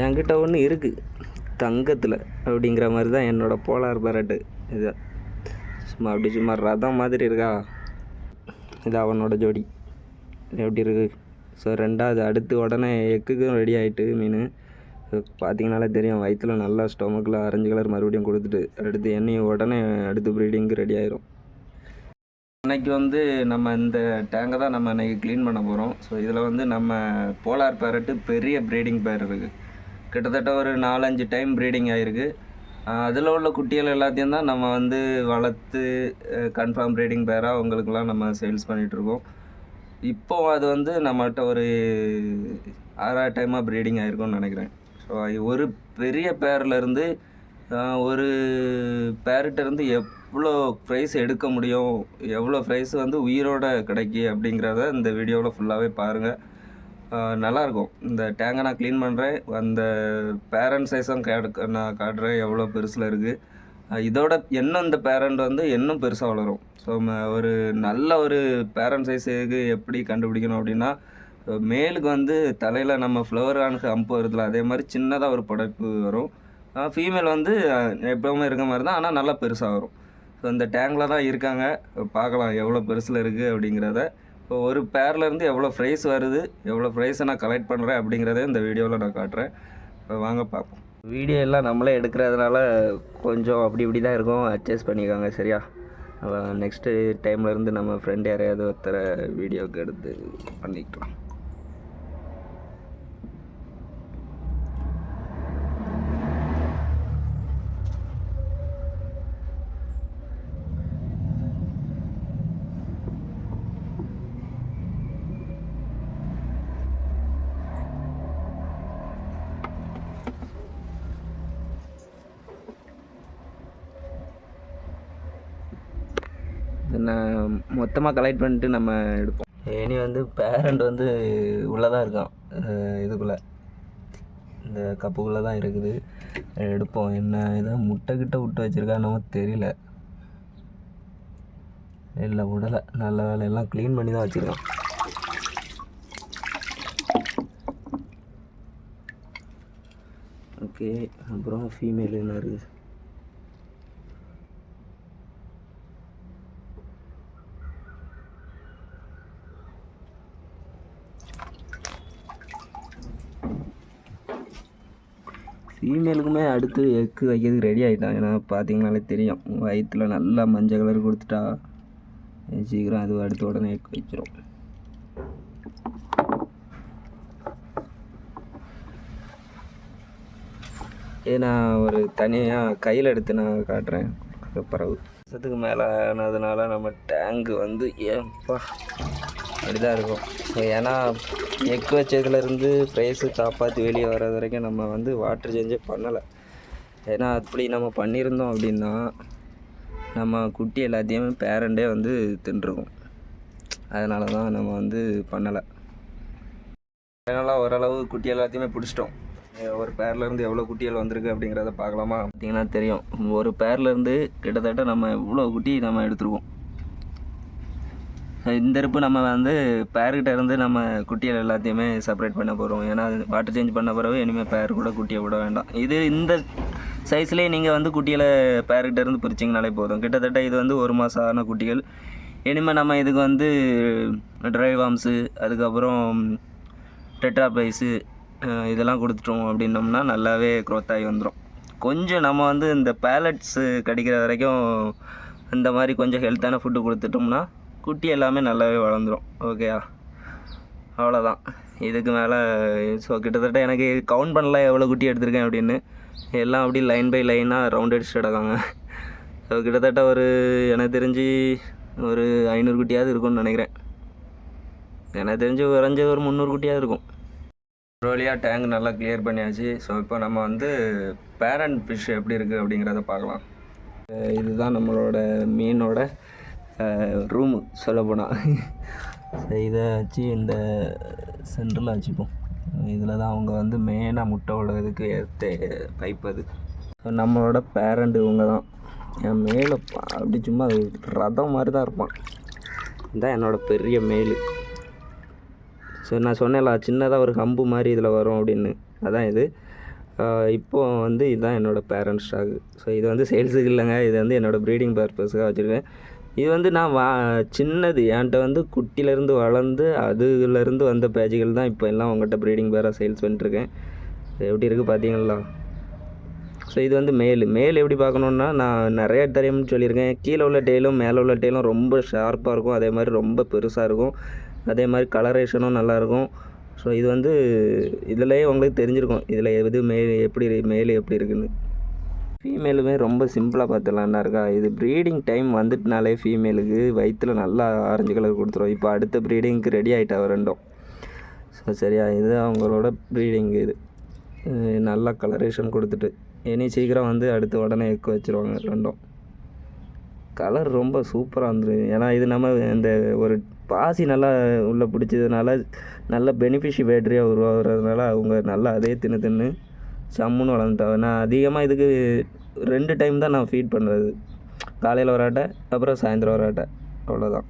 என்கிட்ட ஒன்று இருக்குது தங்கத்தில் அப்படிங்கிற மாதிரி தான் என்னோடய போலார் பேரட்டு. இது சும்மா அப்படி சும்மா ரதம் மாதிரி இருக்கா? இது அவனோட ஜோடி. எப்படி இருக்கு? ஸோ ரெண்டாவது அடுத்து உடனே எக்குக்கும் ரெடி ஆகிட்டு மீன். பார்த்தீங்கனாலே தெரியும் வயிற்றுல நல்லா ஸ்டொமக்கில் ஆரஞ்சு கலர் மறுபடியும் கொடுத்துட்டு அடுத்து எண்ணெயும் உடனே அடுத்து ப்ரீடிங்க்கு ரெடி ஆயிரும். இன்னைக்கு வந்து நம்ம இந்த டேங்கை தான் நம்ம இன்றைக்கி க்ளீன் பண்ண போகிறோம் ஸோ இதில் வந்து நம்ம போலார் பேரட்டு பெரிய ப்ரீடிங் பேர் இருக்குது கிட்டத்தட்ட ஒரு நாலஞ்சு டைம் ப்ரீடிங் ஆகிருக்கு அதில் உள்ள குட்டிகள் எல்லாத்தையும் தான் நம்ம வந்து வளர்த்து கன்ஃபார்ம் ப்ரீடிங் பேராக அவங்களுக்குலாம் நம்ம சேல்ஸ் பண்ணிகிட்ருக்கோம் இப்போ அது வந்து நம்மகிட்ட ஒரு ஆறாவது டைமாக ப்ரீடிங் ஆகிருக்கும்னு நினைக்கிறேன். ஸோ ஒரு பெரிய பேர்லேருந்து ஒரு பேர்கிட்டருந்து எவ்வளோ ப்ரைஸ் எடுக்க முடியும் எவ்வளோ ப்ரைஸ் வந்து உயிரோட கிடைக்கி அப்படிங்கிறத இந்த வீடியோவில் ஃபுல்லாகவே பாருங்கள் நல்லாயிருக்கும். இந்த டேங்கை நான் க்ளீன் பண்ணுறேன் அந்த பேரண்ட் சைஸும் கேடு நான் காட்டுறேன். எவ்வளோ பெருசில் இருக்குது. இதோட இன்னும் இந்த பேரண்ட் வந்து இன்னும் பெருசாக வளரும். ஸோ ஒரு நல்ல ஒரு பேரண்ட் சைஸுக்கு எப்படி கண்டுபிடிக்கணும் அப்படின்னா மேலுக்கு வந்து தலையில் நம்ம ஃப்ளவர் ஆனுக்கு அம்பு வருதுல அதே மாதிரி சின்னதாக ஒரு படைப்பு வரும். ஃபீமேல் வந்து எப்பவுமே இருக்க மாதிரி தான் ஆனால் நல்லா பெருசாக வரும். ஸோ இந்த டேங்கில் தான் இருக்காங்க. பார்க்கலாம் எவ்வளோ பெருசில் இருக்குது அப்படிங்கிறத. இப்போ ஒரு பேர்லேருந்து எவ்வளோ ப்ரைஸ் வருது எவ்வளோ ப்ரைஸை நான் கலெக்ட் பண்ணுறேன் அப்படிங்கிறத இந்த வீடியோவில் நான் காட்டுறேன். இப்போ வாங்க பார்ப்போம். வீடியோ எல்லாம் நம்மளே எடுக்கிறதுனால கொஞ்சம் அப்படி இப்படி தான் இருக்கும். அட்ஜஸ்ட் பண்ணிக்கோங்க சரியா? நெக்ஸ்ட்டு டைம்லேருந்து நம்ம ஃப்ரெண்ட் யாரையாவது ஒருத்தர வீடியோவுக்கு எடுத்து பண்ணிக்கலாம். நான் மொத்தமாக கலெக்ட் பண்ணிட்டு நம்ம எடுப்போம். இனி வந்து பேரண்ட் வந்து உள்ளே தான் இருக்கான் இதுக்குள்ளே. இந்த கப்புக்குள்ளே தான் இருக்குது. எடுப்போம். என்ன ஏதோ முட்டை கிட்ட விட்டு வச்சுருக்கா நம்ம தெரியல. இல்லை விடலை. நல்ல வேலையெல்லாம் க்ளீன் பண்ணி தான் வச்சுருக்கான். ஓகே அப்புறம் ஃபீமேல் என்ன இருக்குது ஃபீமேலுக்குமே அடுத்து எக்கு வைக்கிறதுக்கு ரெடி ஆகிட்டான் ஏன்னா பார்த்தீங்கனாலே தெரியும். வயிற்றில் நல்லா மஞ்சள் கலர் கொடுத்துட்டா சீக்கிரம் அது அடுத்த உடனே எக் வைக்கிறோம் இது நான் ஒரு தனியாக கையில் எடுத்து நான் காட்டுறேன். பறவு. வருஷத்துக்கு மேலே ஆனதுனால நம்ம டேங்கு வந்து ஏப்பா அப்படிதான் இருக்கும். ஸோ ஏன்னா எக் வச்சதுலேருந்து ப்ரைஸு காப்பாற்றி வெளியே வர்றது வரைக்கும் நம்ம வந்து வாட்டர் சேஞ்சே பண்ணலை. ஏன்னா அப்படி நம்ம பண்ணியிருந்தோம் அப்படின்னா நம்ம குட்டி எல்லாத்தையுமே பேரண்டே வந்து தின்றுருக்கும். அதனால தான் நம்ம வந்து பண்ணலை. அதனால் ஓரளவு குட்டி எல்லாத்தையுமே பிடிச்சிட்டோம். ஒரு பேர்லேருந்து எவ்வளோ குட்டிகள் வந்திருக்கு அப்படிங்கிறத பார்க்கலாமா? பார்த்தீங்கன்னா தெரியும். ஒரு பேர்லேருந்து கிட்டத்தட்ட நம்ம இவ்வளோ குட்டி நம்ம எடுத்துருவோம் இந்த இருப்பு நம்ம வந்து பேர்கிட்ட இருந்து நம்ம குட்டிகள் எல்லாத்தையுமே செப்பரேட் பண்ண போகிறோம் ஏன்னா வாட்டர் சேஞ்ச் பண்ண பிறகு இனிமேல் பேர் கூட குட்டியை விட வேண்டாம். இது இந்த சைஸ்லேயே நீங்கள் வந்து குட்டியில் பேர்கிட்ட இருந்து பிரிச்சிங்கனாலே போதும். கிட்டத்தட்ட இது வந்து ஒரு மாதம் ஆன குட்டிகள். இனிமேல் நம்ம இதுக்கு வந்து ட்ரைவ் ஆம்ஸு அதுக்கப்புறம் டெட்ரா பைஸு இதெல்லாம் கொடுத்துட்டோம் அப்படின்னோம்னா நல்லாவே க்ரோத் ஆகி வந்துடும் கொஞ்சம் நம்ம வந்து இந்த பேலட்ஸு கடிக்கிற வரைக்கும் இந்த மாதிரி கொஞ்சம் ஹெல்த்தான ஃபுட்டு கொடுத்துட்டோம்னா குட்டி எல்லாமே நல்லாவே வளர்ந்துடும் ஓகேயா அவ்வளோதான் இதுக்கு மேலே ஸோ கிட்டத்தட்ட எனக்கு கவுண்ட் பண்ணல எவ்வளோ குட்டி எடுத்திருக்கேன் அப்படின்னு. எல்லாம் அப்படி லைன் பை லைனாக ரவுண்ட் அடிச்சுட்டு கிடக்காங்க ஸோ கிட்டத்தட்ட ஒரு எனக்கு தெரிஞ்சு ஒரு ஐநூறு குட்டியாவது இருக்கும்னு நினைக்கிறேன். எனக்கு தெரிஞ்சு குறைஞ்சது ஒரு முந்நூறு குட்டியாவது இருக்கும். ரோலியாக வழியாக டேங்க் நல்லா கிளியர் பண்ணியாச்சு. ஸோ இப்போ நம்ம வந்து பேரண்ட் ஃபிஷ் எப்படி இருக்குது அப்படிங்கிறத பார்க்கலாம். இதுதான் நம்மளோட மீனோட ரூமு சொல்லப்போனால் இதை வச்சு இந்த சென்டரில் வச்சுப்போம். இதில் தான் அவங்க வந்து மெயினாக முட்டை விடுறதுக்கு ஏற்ற பைப் அது ஸோ நம்மளோட பேரண்ட் இவங்க தான். என் மேலே அப்படி சும்மா ரதம் மாதிரி தான் இருப்பான். இதுதான் என்னோடய பெரிய மேலு. ஸோ நான் சொன்னேன்ல சின்னதாக ஒரு ஹம்பு மாதிரி இதில் வரும் அப்படின்னு. அதான் இது. இப்போது வந்து இதுதான் என்னோடய பேரண்ட்ஸ் ஸ்டாக் ஸோ இது வந்து சேல்ஸுக்கு இல்லைங்க. இது வந்து என்னோடய ப்ரீடிங் பர்பஸ்க்காக வச்சுருக்கேன். இது வந்து நான் வா சின்னது. என்கிட்ட வந்து குட்டிலேருந்து வளர்ந்து அதுலேருந்து வந்த பேஜுகள் தான் இப்போ எல்லாம் உங்கள்கிட்ட ப்ரீடிங் பேராக சேல்ஸ் பண்ணிட்டுருக்கேன். எப்படி இருக்குது பார்த்தீங்களா ஸோ இது வந்து மேல். மேல் எப்படி பார்க்கணுன்னா நான் நிறைய தெரியும்னு சொல்லியிருக்கேன். கீழே உள்ள டெய்லும் மேலே உள்ள டெய்லும் ரொம்ப ஷார்ப்பாக இருக்கும். அதே மாதிரி ரொம்ப பெருசாக இருக்கும். அதே மாதிரி கலரேஷனும் நல்லாயிருக்கும் ஸோ இது வந்து இதுலேயே உங்களுக்கு தெரிஞ்சிருக்கும். இதில் எது மேல் எப்படி மேல் எப்படி இருக்குன்னு. ஃபீமேலுமே ரொம்ப சிம்பிளாக பார்த்துலாம்னா இருக்கா? இது ப்ரீடிங் டைம் வந்துட்டுனாலே ஃபீமேலுக்கு வயிற்றில் நல்லா ஆரஞ்சு கலர் கொடுத்துரும். இப்போ அடுத்த ப்ரீடிங்க்கு ரெடி ஆகிட்டா ரெண்டும். ஸோ சரியா? இது அவங்களோட ப்ரீடிங் இது. நல்லா கலரேஷன் கொடுத்துட்டு. இனி சீக்கிரம் வந்து அடுத்து உடனே எக்கு வச்சுருவாங்க ரெண்டும். கலர் ரொம்ப சூப்பராக இருந்துரு ஏன்னா இது நம்ம இந்த ஒரு பாசி நல்லா உள்ளே பிடிச்சதுனால நல்ல பெனிஃபிஷி பேட்டரியாக உருவாகிறதுனால அவங்க நல்லா அதே தின்னு தின்னு சம்முன்னு வளர்ந்துட்டாங்க நான் அதிகமாக இதுக்கு ரெண்டு டைம் தான் நான் ஃபீட் பண்ணுறது காலையில் ஒரு ஆட்டை அப்புறம் சாயந்தரம் ஒரு ஆட்டை. அவ்வளோதான்